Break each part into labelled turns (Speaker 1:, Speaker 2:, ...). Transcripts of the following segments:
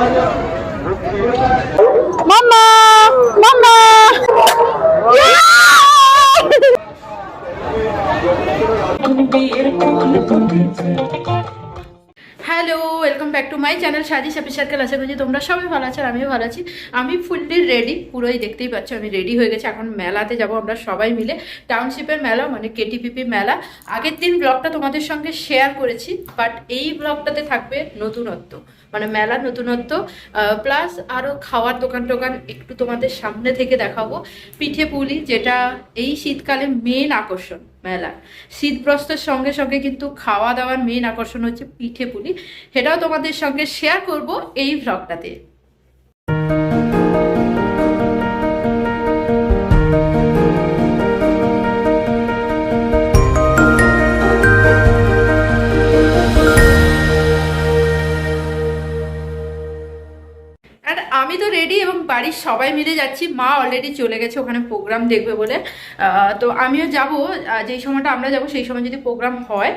Speaker 1: মাম্মা channel সাজি সাপি circle আশা করছি তোমরা সবাই ভালো আছো আমিও ভালো আছি। আমি ফুললি রেডি পুরোই দেখতেই পাচ্ছ, আমি রেডি হয়ে গেছি। এখন মেলাতে যাব আমরা সবাই মিলে। টাউনশিপের মেলা মানে কেটিপিপি মেলা। আগের দিন ব্লগটা তোমাদের সঙ্গে শেয়ার করেছি বাট এই ব্লগটাতে থাকবে নতুনত্ব। মানে মেলার নতুনত্ব প্লাস আরও খাওয়ার দোকান টোকান একটু তোমাদের সামনে থেকে দেখাবো। পিঠে পুলি, যেটা এই শীতকালে মেন আকর্ষণ। মেলা শীতপ্রস্তের সঙ্গে সঙ্গে কিন্তু খাওয়া দাওয়ার মেন আকর্ষণ হচ্ছে পিঠে পুলি। সেটাও তোমাদের সঙ্গে শেয়ার করব এই ভ্লগটাতে আমি তো রেডি বাড়ির সবাই মিলে যাচ্ছি। মা অলরেডি চলে গেছে, ওখানে প্রোগ্রাম দেখবে বলে। তো আমিও যাব যেই সময়টা আমরা যাব সেই সময় যদি প্রোগ্রাম হয়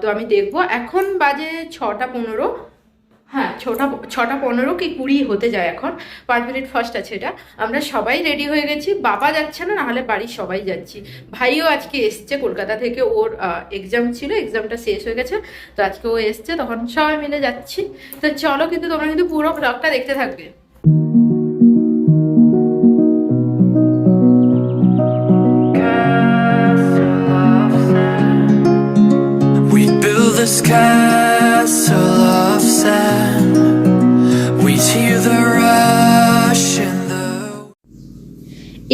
Speaker 1: তো আমি দেখব। এখন বাজে ছটা পনেরো। হ্যাঁ ছটা ছটা পনেরো কি কুড়ি হতে যায় এখন। পাঁচ মিনিট ফার্স্ট আছে এটা। আমরা সবাই রেডি হয়ে গেছি। বাবা যাচ্ছে না, নাহলে বাড়ির সবাই যাচ্ছি। ভাইও আজকে এসছে কলকাতা থেকে। ওর এক্সাম ছিল এক্সামটা শেষ হয়ে গেছে। তো আজকে ও এসছে, তখন সবাই মিলে যাচ্ছি। তো চলো কিন্তু তোমরা কিন্তু পুরো ব্লগটা দেখতে থাকবে।
Speaker 2: sky.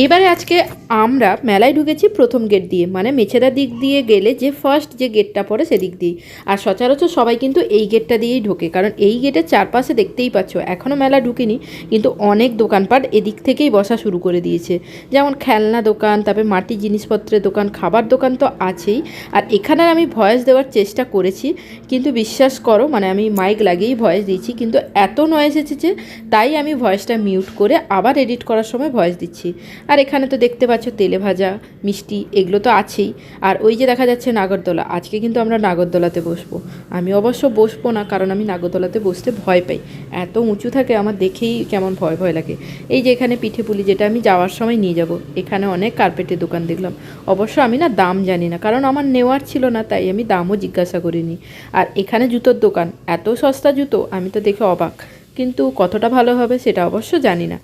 Speaker 1: এবারে আজকে আমরা মেলায় ঢুকেছি প্রথম গেট দিয়ে মানে মেছেদা দিক দিয়ে গেলে যে ফার্স্ট যে গেটটা পড়ে সেদিক দিয়ে। আর সচরাচর সবাই কিন্তু এই গেটটা দিয়েই ঢোকে, কারণ এই গেটের চারপাশে দেখতেই পাচ্ছ এখনও মেলা ঢুকেনি, কিন্তু অনেক দোকানপাট এদিক থেকেই বসা শুরু করে দিয়েছে। যেমন খেলনা দোকান, তারপরে মাটির জিনিসপত্রের দোকান, খাবার দোকান তো আছেই। আর এখানে আমি ভয়েস দেওয়ার চেষ্টা করেছি, কিন্তু বিশ্বাস করো মানে আমি মাইক লাগিয়েই ভয়েস দিয়েছি, কিন্তু এত নয়েজ এসেছে তাই আমি ভয়েসটা মিউট করে আবার এডিট করার সময় ভয়েস দিচ্ছি। আর এখানে তো দেখতে পাচ্ছ তেলে ভাজা, মিষ্টি, এগুলো তো আছেই। আর ওই যে দেখা যাচ্ছে নাগরদোলা, আজকে কিন্তু আমরা নাগরদোলাতে বসবো। আমি অবশ্য বসবো না, কারণ আমি নাগরদোলাতে বসতে ভয় পাই। এত উঁচু থাকে, আমার দেখেই কেমন ভয় ভয় লাগে। এই যে এখানে পিঠে পুলি, যেটা আমি যাওয়ার সময় নিয়ে যাব, এখানে অনেক কার্পেটের দোকান দেখলাম। অবশ্য আমি না দাম জানি না, কারণ আমার নেওয়ার ছিল না, তাই আমি দামও জিজ্ঞাসা করিনি। আর এখানে জুতোর দোকান, এত সস্তা জুতো, আমি তো দেখে অবাক। কিন্তু কতটা ভালো হবে সেটা অবশ্য জানি না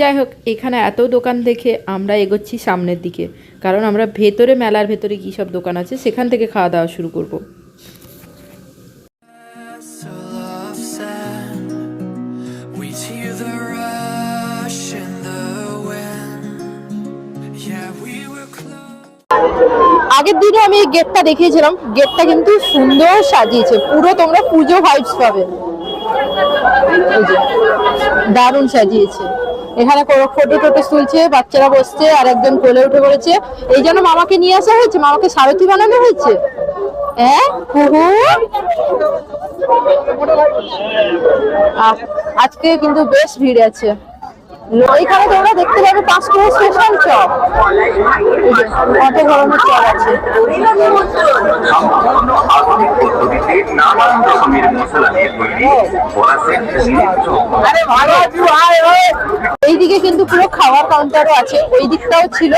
Speaker 1: যাই হোক, এখানে এত দোকান দেখে আমরা এগোচ্ছি সামনের দিকে, কারণ আমরা ভেতরে, মেলার ভেতরে কী সব দোকান আছে সেখান থেকে খাওয়া দাওয়া শুরু করব. আগের দিনে আমি এই গেটটা দেখিয়েছিলাম, গেটটা কিন্তু সুন্দর সাজিয়েছে, পুরো তোমরা পুজো ভাইবস পাবে দারুণ সাজিয়েছে। এখানে ফটো টোটো তুলছে, বাচ্চারা বসছে আর একজন কোলে উঠে পড়েছে। এই জন্য মামাকে নিয়ে আসা হয়েছে? মামাকে সারথি বানানো হয়েছে? হ্যাঁ? আজকে কিন্তু বেশ ভিড় আছে। এখানে তোমরা দেখতে পাবে পাঁচটা স্পেশাল চপ কত ধরনের চপ আছে।
Speaker 3: নানান রকমের মশলা দিয়ে তৈরি ফরাসের
Speaker 1: এইদিকে কিন্তু পুরো খাওয়ার কাউন্টারও আছে। ওই দিকটাও ছিল।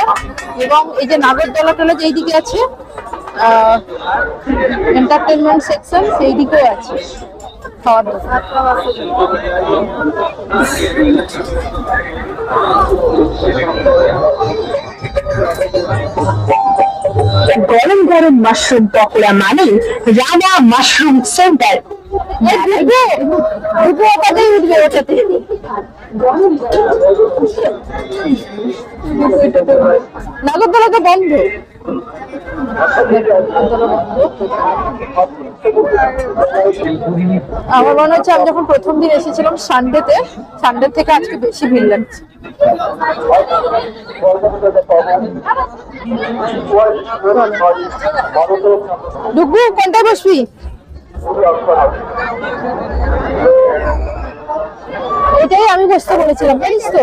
Speaker 1: এবং এই যে নাগরদোলা টোলা যেই দিকে আছে এন্টারটেনমেন্ট সেকশন সেই দিকেও আছে। খাওয়ার দোকান।
Speaker 4: গরম গরম মাশরুম পকোড়া মানে রানা মাশরুম সেন্টার
Speaker 1: বন্ধ। আমার মনে হচ্ছে আমি যখন প্রথম দিন এসেছিলাম সানডেতে সানডে থেকে আজকে বেশি ভিড় লাগছে। ডুগু কোনটায় বসবি? এটাই আমি বসতে বলেছিলাম, জানিস তো?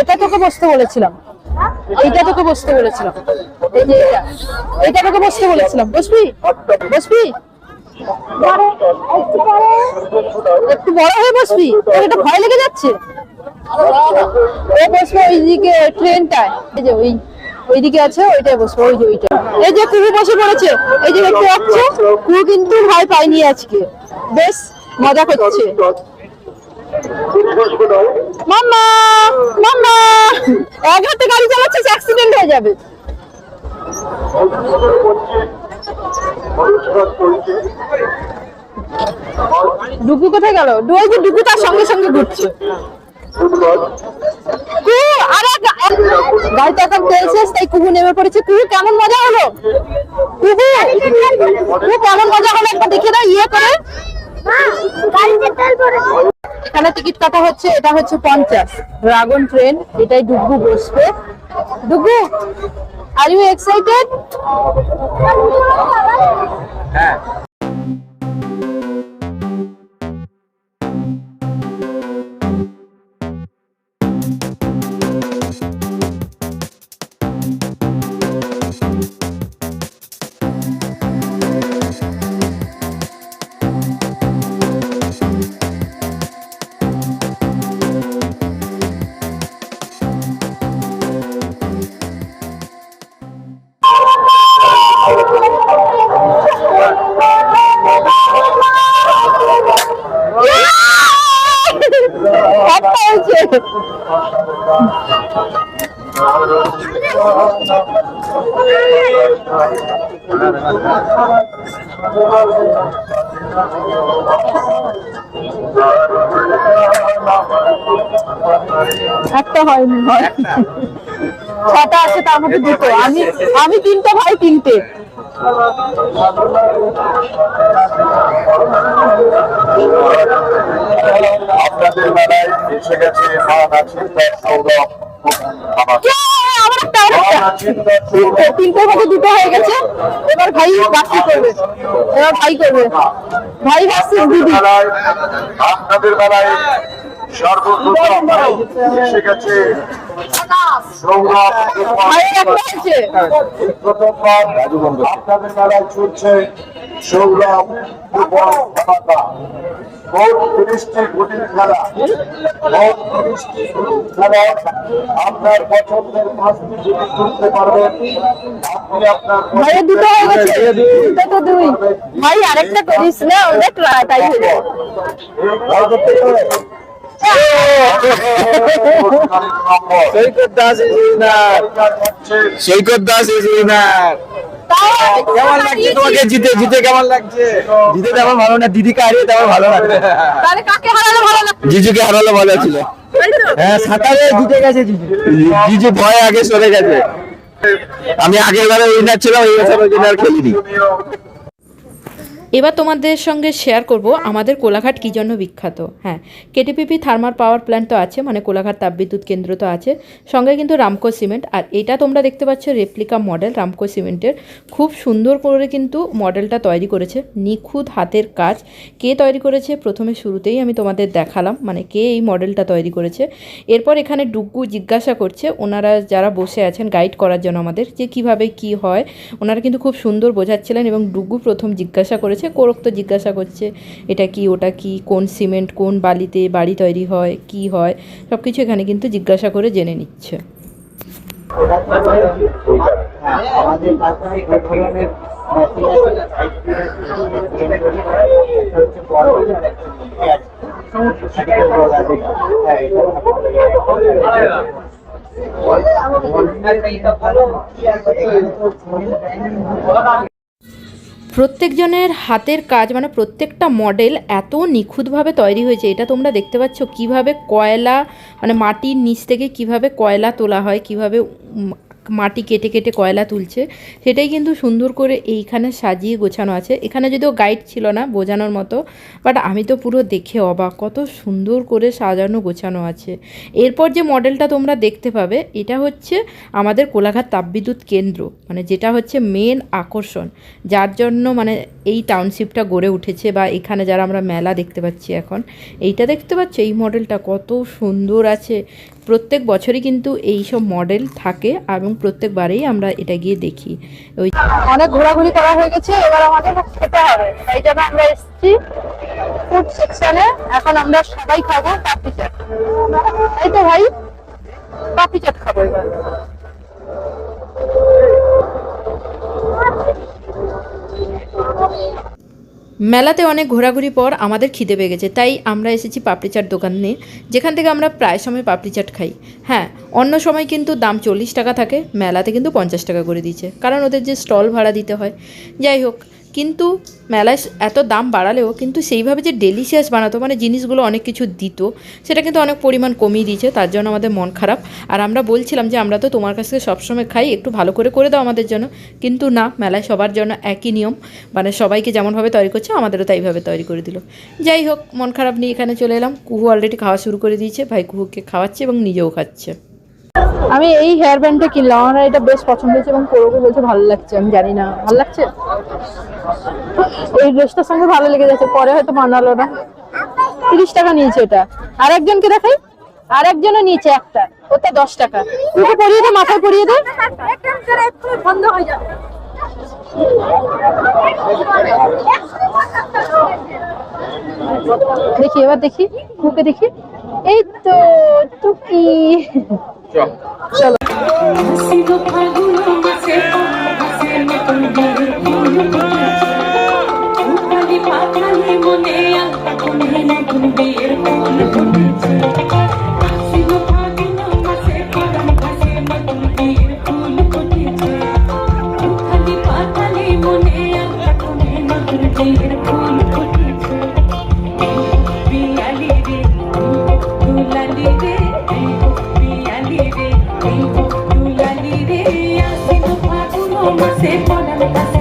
Speaker 1: এটা তোকে বসতে বলেছিলাম। এটা তোকে বসতে বলেছিলাম। এটা তোকে বসতে বলেছিলাম। বসবি? বসবি?
Speaker 5: একটু বড় হয়ে বসবি? তোর এটা ভয় লেগে যাচ্ছে? ও বসবে ট্রেনটায়। এই যে ওই আছে, ওইটায় বসবো, ওই যে ওইটা এই যে বসে পড়েছে, এই যে দেখতে কিন্তু পাইনি আজকে। বেশ, মজা করছে। অ্যাক্সিডেন্ট হয়ে যাবে। ডুগু কোথায় গেল? ডুগু তার সঙ্গে সঙ্গে ঘুরছে। কুহু, আরে, গা- গাড়িতে এখন তেল তাই কুহু নেমে পড়েছে। কুহু, কেমন মজা হলো? কুহু কুহু, কেমন মজা হলো একবার দেখে দাও ইয়ে করে। এখানে টিকিট কাটা হচ্ছে, এটা হচ্ছে পঞ্চাশ। ড্রাগন ট্রেন, এটাই ডুগু বসবে। ডুগু আর ইউ এক্সাইটেড একটা একটা হয়নি। ছটা আছে তার মধ্যে দুটো আমি আমি তিনটে ভাই তিনটে
Speaker 3: আপনাদের মেলায় এসে গেছে
Speaker 5: তিনটের মধ্যে দুটো হয়ে গেছে এবার ভাই এবার ভাই ভাই
Speaker 3: আপনাদের মেলায় সর্বপ্রথম এসে গেছে সৌরভ
Speaker 5: ভাইয়ের একটা হয়েছে
Speaker 3: প্রথমবার আপনাদের মেলায় চলছে সৌরভ মোট তিরিশটি গুটির খেলা মোট তিরিশটি গুটির খেলা আপনার পছন্দের পাঁচটি গুটি তুলতে পারবেন। আপনি আপনার
Speaker 5: ভাইয়ের দুটো হয়ে গেছে। দুটো তো দুই। ভাই আরেকটা করিস না ওদের তাই হয়ে যাবে
Speaker 3: সৈকত দাস সৈকত দাস
Speaker 6: কেমন লাগছে তোমাকে? জিতে জিতে কেমন লাগছে? জিতে তেমন ভালো না দিদিকে হারিয়ে তেমন ভালো লাগছে।
Speaker 5: তাহলে কাকে হারালে ভালো না?
Speaker 6: জিজুকে হারালো ভালো ছিল। হ্যাঁ সাঁতারে জিতে গেছে জিজু। জিজু ভয় আগে সরে গেছে। আমি আগের বারে উইনার ছিলাম এই বছর আর খেলিনি।
Speaker 1: এবার তোমাদের সঙ্গে শেয়ার করব আমাদের কোলাঘাট কী জন্য বিখ্যাত। হ্যাঁ কেটিপিপি থার্মাল পাওয়ার প্ল্যান্ট তো আছে মানে কোলাঘাট তাপবিদ্যুৎ কেন্দ্র তো আছে, সঙ্গে কিন্তু রামকো সিমেন্ট আর এটা তোমরা দেখতে পাচ্ছ রেপ্লিকা মডেল রামকো সিমেন্টের খুব সুন্দর করে কিন্তু মডেলটা তৈরি করেছে, নিখুঁত হাতের কাজ। কে তৈরি করেছে? প্রথমে শুরুতেই আমি তোমাদের দেখালাম মানে কে এই মডেলটা তৈরি করেছে। এরপর এখানে ডুগ্গু জিজ্ঞাসা করছে, ওনারা যারা বসে আছেন গাইড করার জন্য আমাদের, যে কীভাবে কি হয়। ওনারা কিন্তু খুব সুন্দর বোঝাচ্ছিলেন এবং ডুগ্গু প্রথম জিজ্ঞাসা করেছে কোরক তো জিজ্ঞাসা করছে, এটা কি, ওটা কি, কোন সিমেন্ট, কোন বালিতে বাড়ি তৈরি হয়, কি হয় সব কিছু এখানে কিন্তু জিজ্ঞাসা করে জেনে নিচ্ছে।
Speaker 7: আমাদের ধরনের
Speaker 1: প্রত্যেকজনের হাতের কাজ মানে প্রত্যেকটা মডেল এত নিখুঁতভাবে তৈরি হয়েছে। এটা তোমরা দেখতে পাচ্ছ কীভাবে কয়লা মানে মাটির নিচ থেকে কীভাবে কয়লা তোলা হয়, কীভাবে মাটি কেটে কেটে কয়লা তুলছে, সেটাই কিন্তু সুন্দর করে এইখানে সাজিয়ে গোছানো আছে। এখানে যদিও গাইড ছিল না বোঝানোর মতো বাট আমি তো পুরো দেখে অবাক, কত সুন্দর করে সাজানো গোছানো আছে। এরপর যে মডেলটা তোমরা দেখতে পাবে, এটা হচ্ছে আমাদের কোলাঘাট তাপবিদ্যুৎ কেন্দ্র মানে যেটা হচ্ছে মেন আকর্ষণ, যার জন্য মানে এই টাউনশিপটা গড়ে উঠেছে বা এখানে যারা আমরা মেলা দেখতে পাচ্ছি এখন, এইটা দেখতে পাচ্ছ? এই মডেলটা কত সুন্দর আছে প্রত্যেক বছরই কিন্তু এই সব মডেল থাকে এবং প্রত্যেকবারেই আমরা এটা গিয়ে দেখি। ওই
Speaker 5: অনেক ঘোরাঘুরি করা হয়ে গেছে, এবার আমাদের খেতে হবে। এই জন্য আমরা এসেছি ফুড সেকশনে এখন আমরা সবাই খাব পাপড়ি চাট। এই তো ভাই, পাপড়ি চাট খাব এবার।
Speaker 1: মেলাতে অনেক ঘোরাঘুরি পর আমাদের খিদে পেয়ে গেছে, তাই আমরা এসেছি পাপড়ি চাট দোকানে। যেখান থেকে আমরা প্রায় সময় পাপড়ি চাট খাই। হ্যাঁ অন্য সময় কিন্তু দাম চল্লিশ টাকা থাকে, মেলাতে কিন্তু পঞ্চাশ টাকা করে দিচ্ছে কারণ ওদের যে স্টল ভাড়া দিতে হয়। যাই হোক কিন্তু মেলায় এত দাম বাড়ালেও কিন্তু সেইভাবে যে ডেলিশিয়াস বানাতো মানে জিনিসগুলো অনেক কিছু দিত, সেটা কিন্তু অনেক পরিমাণ কমিয়ে দিয়েছে, তার জন্য আমাদের মন খারাপ। আর আমরা বলছিলাম যে, আমরা তো তোমার কাছ থেকে সবসময় খাই, একটু ভালো করে করে দাও আমাদের জন্য। কিন্তু না, মেলায় সবার জন্য একই নিয়ম মানে সবাইকে যেমনভাবে তৈরি করছে, আমাদেরও তাইভাবে তৈরি করে দিল। যাই হোক, মন খারাপ নিয়ে এখানে চলে এলাম। কুহু অলরেডি খাওয়া শুরু করে দিয়েছে, ভাই কুহুকে খাওয়াচ্ছে এবং নিজেও খাচ্ছে।
Speaker 5: আমি এই হেয়ার ব্যান্ডটা কিনলাম। আমার এটা বেশ পছন্দ হয়েছে এবং পরবো বলছে ভালো লাগছে, আমি জানি না। ভালো লাগছে? এই ড্রেসটার সঙ্গে ভালো লেগে যাচ্ছে। পরে হয়তো মানালো না। তিরিশ টাকা নিয়েছে এটা। আর একজনকে দেখাই। আর একজনও নিয়েছে একটা। ওটা দশ টাকা। পরিয়ে দে, মাথায় পরিয়ে দে। বন্ধ হয়ে যাবে। দেখি এবার দেখি মুখে দেখি। এই তো টুকি। চলো।
Speaker 8: Haseeno você pode me passar.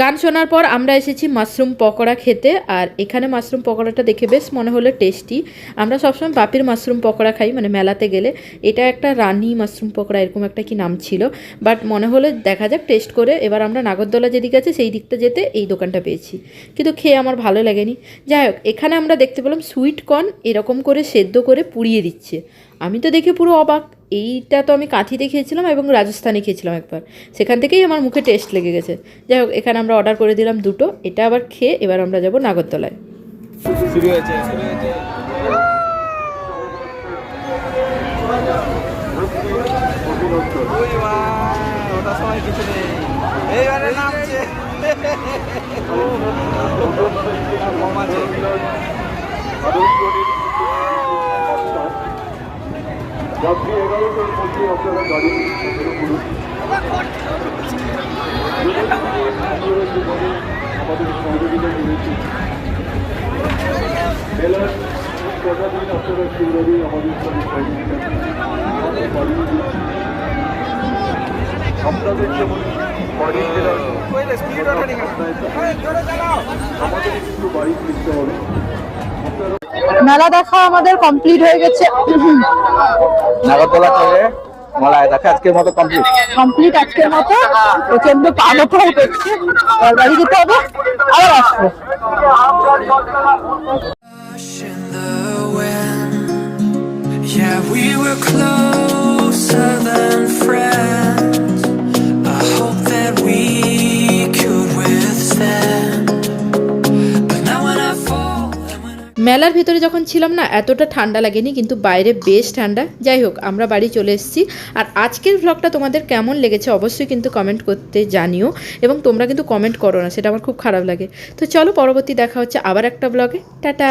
Speaker 1: গান শোনার পর আমরা এসেছি মাশরুম পকোড়া খেতে, আর এখানে মাশরুম পকোড়াটা দেখে বেশ মনে হলো টেস্টি। আমরা সবসময় বাপির মাশরুম পকোড়া খাই মানে মেলাতে গেলে। এটা একটা রানি মাশরুম পকোড়া, এরকম একটা কি নাম ছিল। বাট মনে হলো দেখা যাক, টেস্ট করে এবার আমরা নাগরদোলা যেদিকে আছে, সেই দিকটা যেতে এই দোকানটা পেয়েছি। কিন্তু খেয়ে আমার ভালো লাগেনি। যাই হোক, এখানে আমরা দেখতে পেলাম সুইট কর্ন এরকম করে সেদ্ধ করে পুড়িয়ে দিচ্ছে। আমি তো দেখে পুরো অবাক। এইটা তো আমি কাঁথিতে খেয়েছিলাম এবং রাজস্থানে খেয়েছিলাম একবার। সেখান থেকেই আমার মুখে টেস্ট লেগে গেছে। যাই হোক এখানে আমরা অর্ডার করে দিলাম দুটো। এটা আবার খেয়ে এবার আমরা যাব নাগরদোলায়।
Speaker 6: শুরু হয়েছে। এইবারে নামছে আছে
Speaker 3: রাত্রি এগারোটার মধ্যে আপনারা গাড়ি আমাদের সহযোগিতা করেছি মেলার কটা দিন আপনারা সেইভাবেই আমাদের সাথে সহযোগিতা। আপনাদের যেমন। আমাদের কিন্তু বাড়ি ফিরতে হবে।
Speaker 5: মেলা দেখা আমাদের কমপ্লিট হয়ে গেছে
Speaker 6: নাগরদোলা থেকে মলায় দেখা আজকের মতো কমপ্লিট
Speaker 5: কমপ্লিট আজকের মতো প্রচণ্ড করছে আর বাড়ি যেতে হবে আবার আসব.
Speaker 2: Yeah, we were closer than friends. I hope that we could withstand.
Speaker 1: মেলার ভেতরে যখন ছিলাম না, এতটা ঠান্ডা লাগেনি, কিন্তু বাইরে বেশ ঠান্ডা। যাই হোক, আমরা বাড়ি চলে এসেছি। আর আজকের ভ্লগটা তোমাদের কেমন লেগেছে অবশ্যই কিন্তু কমেন্ট করতে জানিও, এবং তোমরা কিন্তু কমেন্ট করো না, সেটা আমার খুব খারাপ লাগে। তো চলো, পরবর্তী দেখা হচ্ছে আবার একটা ব্লগে টাটা!